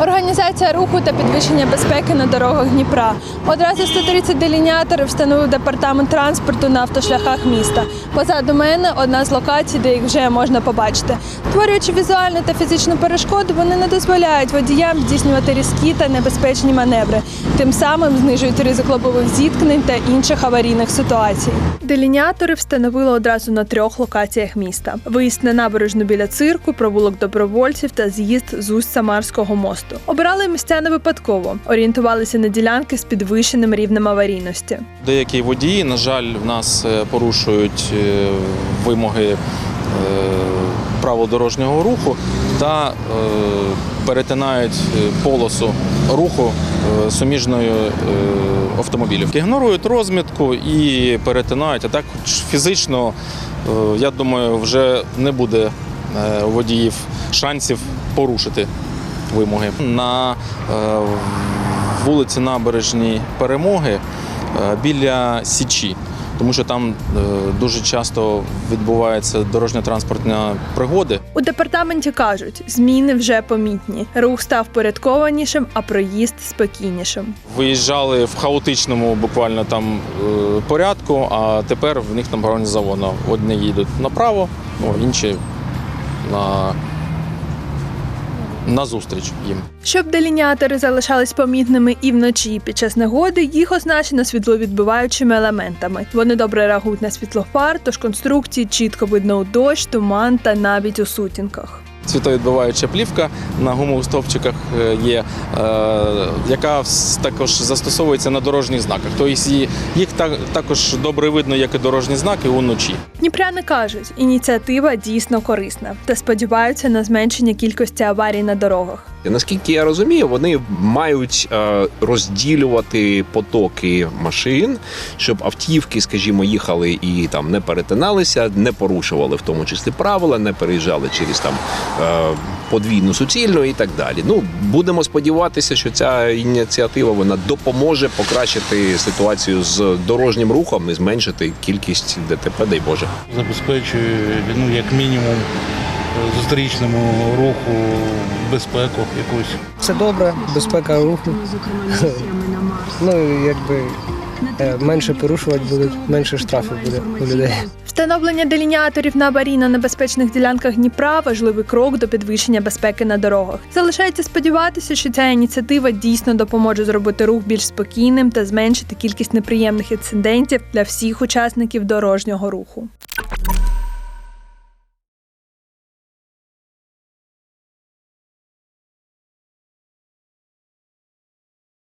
Організація руху та підвищення безпеки на дорогах Дніпра. Одразу 130 делініаторів встановив департамент транспорту на автошляхах міста. Позаду мене одна з локацій, де їх вже можна побачити. Створюючи візуальну та фізичну перешкоду, вони не дозволяють водіям здійснювати різкі та небезпечні маневри. Тим самим знижують ризик лобових зіткнень та інших аварійних ситуацій. Делініатори встановили одразу на трьох локаціях міста: виїзд на набережну біля цирку, провулок добровольців та з'їзд з усть Самарського мосту. Обирали місця не випадково, орієнтувалися на ділянки з підвищеним рівнем аварійності. Деякі водії, на жаль, в нас е, порушують е, вимоги е, правил дорожнього руху та перетинають полосу руху суміжною автомобілів. Ігнорують розмітку і перетинають, а так фізично, я думаю, вже не буде водіїв шансів порушити вимоги. На е, вулиці Набережній Перемоги е, біля Січі, тому що там е, дуже часто відбуваються дорожньо-транспортні пригоди. У департаменті кажуть, зміни вже помітні. Рух став порядкованішим, а проїзд спокійнішим. Виїжджали в хаотичному буквально там порядку, а тепер в них там організовано. Одні їдуть направо, ну, інші на, на зустріч їм. Щоб делініатори залишались помітними і вночі і під час негоди, їх означено світловідбиваючими елементами. Вони добре реагують на світлофар, тож конструкції чітко видно у дощ, туман та навіть у сутінках. Світовідбиваюча плівка на гумових стовпчиках е, є, е, яка також застосовується на дорожніх знаках. Тобто їх та- також добре видно, як і дорожні знаки уночі. Дніпряни кажуть, ініціатива дійсно корисна та сподіваються на зменшення кількості аварій на дорогах. Наскільки я розумію, вони мають е, розділювати потоки машин, щоб автівки, скажімо, їхали і там не перетиналися, не порушували в тому числі правила, не переїжджали через там подвійну суцільну і так далі. Ну будемо сподіватися, що ця ініціатива вона допоможе покращити ситуацію з дорожнім рухом і зменшити кількість ДТП, дай Боже. забезпечує ну, як мінімум зустрічному руху безпеку якусь. Все добре, безпека руху. Ну якби е, менше порушувати будуть, менше штрафів буде у людей. Встановлення делініаторів на аварійно-небезпечних ділянках Дніпра важливий крок до підвищення безпеки на дорогах. Залишається сподіватися, що ця ініціатива дійсно допоможе зробити рух більш спокійним та зменшити кількість неприємних інцидентів для всіх учасників дорожнього руху.